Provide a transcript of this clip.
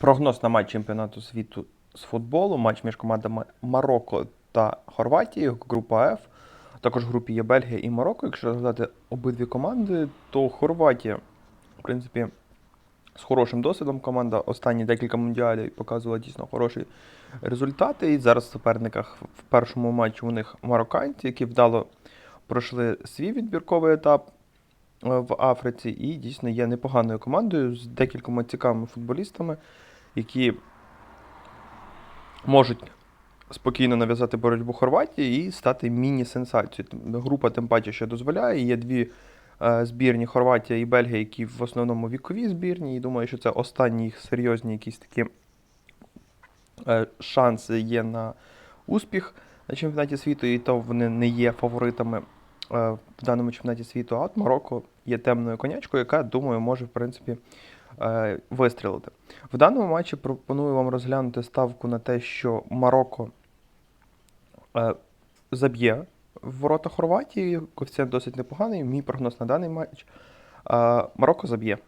Прогноз на матч чемпіонату світу з футболу, матч між командами Марокко та Хорватії, група F. Також в групі є Бельгія і Марокко. Якщо розглядати обидві команди, то Хорватія, в принципі, з хорошим досвідом команда. Останні декілька мундіалів показувала дійсно хороші результати. І зараз в суперниках в першому матчі у них марокканці, які вдало пройшли свій відбірковий етап е, в Африці, і дійсно є непоганою командою з декількома цікавими футболістами, які можуть спокійно нав'язати боротьбу Хорватії і стати міні-сенсацією. Група тим паче ще дозволяє. Є дві е, збірні Хорватія і Бельгія, які в основному вікові збірні. І думаю, що це останні їх серйозні якісь такі е, шанси є на успіх на чемпіонаті світу, і то вони не є фаворитами е, в даному чемпіонаті світу. А от Марокко є темною конячкою, яка, думаю, може, в принципі, вистрілити. В даному матчі пропоную вам розглянути ставку на те, що Марокко е, заб'є в ворота Хорватії. Коефіцієнт досить непоганий. Мій прогноз на даний матч. Е, Марокко заб'є.